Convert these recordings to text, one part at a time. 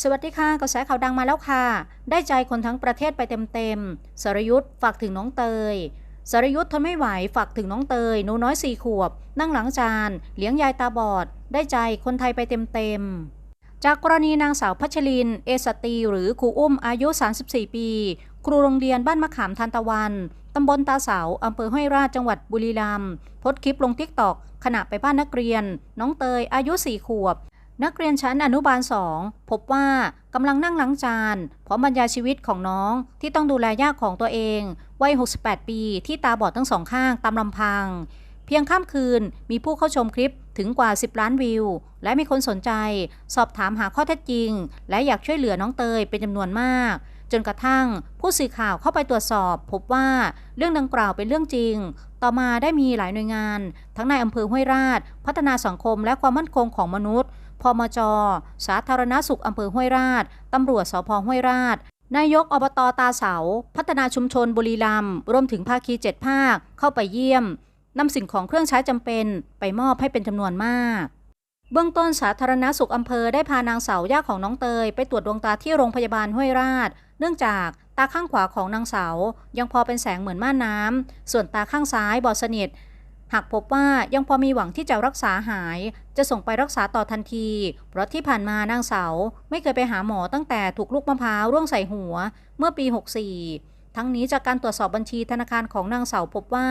สวัสดีค่ะกระแสข่าวดังมาแล้วค่ะ ได้ใจคนทั้งประเทศไปเต็มๆสรยุทธ์ฝากถึงน้องเตยสรยุทธ์ทนไม่ไหวฝากถึงน้องเตยหนูน้อยสี่ขวบ นั่งหลังจาน เลี้ยงยายตาบอด ได้ใจคนไทยไปเต็มๆ จากกรณีนางสาวพัชริน เอสตีหรือครูอุ้มอายุ 34 ปี ครูโรงเรียนบ้านมะขามทันตะวันตำบลตาเสาอำเภอห้วยราชจังหวัดบุรีรัมย์โพสต์คลิปลงทิกตอกขณะไปบ้านนักเรียน น้องเตยอายุ 4 ขวบ นักเรียนชั้นอนุบาลสองพบว่ากำลังนั่งล้างจานพร้อมบรรยายชีวิตของน้องที่ต้องดูแลย่าของตัวเอง วัย 68 ปีที่ตาบอดทั้งสองข้างตามลำพัง เพียงข้ามคืนมีผู้เข้าชมคลิปถึงกว่า 10 ล้านวิว และมีคนสนใจ สอบถามหาข้อเท็จจริง และอยากช่วยเหลือน้องเตยเป็นจำนวนมากจนกระทั่งผู้สื่อข่าวเข้าไปตรวจสอบ พบว่าเรื่องดังกล่าวเป็นเรื่องจริง ต่อมาได้มีหลายหน่วยงาน ทั้งในอำเภอห้วยราช พัฒนาสังคมและความมั่นคงของมนุษย์ พมจ สาธารณสุขอำเภอห้วยราชตำรวจสพห้วยราชนายกอบตตาเสา พัฒนาชุมชนบุรีรัมย์รวมถึงภาคีเจ็ดภาคเข้าไปเยี่ยมนำสิ่งของเครื่องใช้จำเป็นไปมอบให้เป็นจำนวนมาก เบื้องต้นสาธารณสุขอำเภอได้พานางเสาย่าของน้องเตย ไปตรวจดวงตาที่โรงพยาบาลห้วยราช เนื่องจากตาข้างขวาของนางเสายังพอเป็นแสงเหมือนม่านน้ำส่วนตาข้างซ้ายบอดสนิท หากพบว่ายังพอมีหวังที่จะรักษาหาย จะส่งไปรักษาต่อทันที เพราะที่ผ่านมานางเสาไม่เคยไปหาหมอตั้งแต่ถูกลูกมะพร้าวร่วงใส่หัว เมื่อปี 64 ทั้งนี้จากการตรวจสอบบัญชีธนาคารของนางเสาพบว่า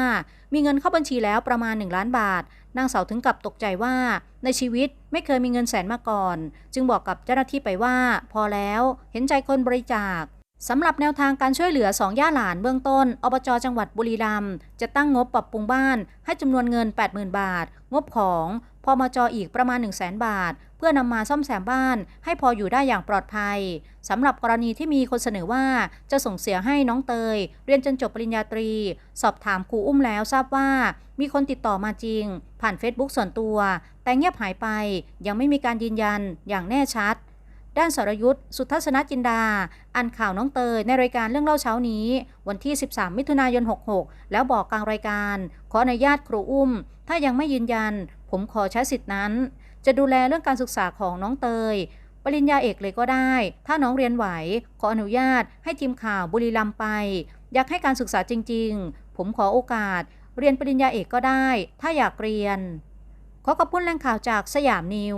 มีเงินเข้าบัญชีแล้วประมาณ 1 ล้านบาท นางเสาถึงกับตกใจว่า ในชีวิตไม่เคยมีเงินแสนมาก่อน จึงบอกกับเจ้าหน้าที่ไปว่า พอแล้วเห็นใจคนบริจาค สำหรับแนวทางการช่วยเหลือ2ย่าหลานเบื้องต้น อบจจังหวัดบุรีรัมย์จะตั้งงบปรับปรุงบ้านให้จำนวนเงิน 80,000 บาท งบของพอมจออีกประมาณ 1 0 0 0 0แบาท เพื่อนำมาซ่อมแซมบ้านให้พออยู่ได้อย่างปลอดภัยสำหรับกรณีที่มีคนเสนอว่าจะส่งเสียให้น้องเตย เรียนจนจบปริญญาตรี สอบถามครูอุ้มแล้วทราบว่า มีคนติดต่อมาจริง ผ่านเฟซบุ๊กส่วนตัว แต่เงียบหายไปยังไม่มีการยืนยันอย่างแน่ชัด ด้านสรยุทธ์สุทัศนจินดา อันข่าวน้องเตยในรายการเรื่องเล่าเช้านี้ วันที่ 13 มิถุนายน 66 แล้วบอกกลางรายการ ขออนุญาตครูอุ้ม ถ้ายังไม่ยืนยัน ผมขอใช้สิทธินั้น จะดูแลเรื่องการศึกษาของน้องเตย ปริญญาเอกเลยก็ได้ ถ้าน้องเรียนไหว ขออนุญาตให้ทีมข่าวบุรีรัมย์ไป อยากให้การศึกษาจริง ๆ ผมขอโอกาส เรียนปริญญาเอกก็ได้ ถ้าอยากเรียน ขอขอบคุณแหล่งข่าวจากสยามนิว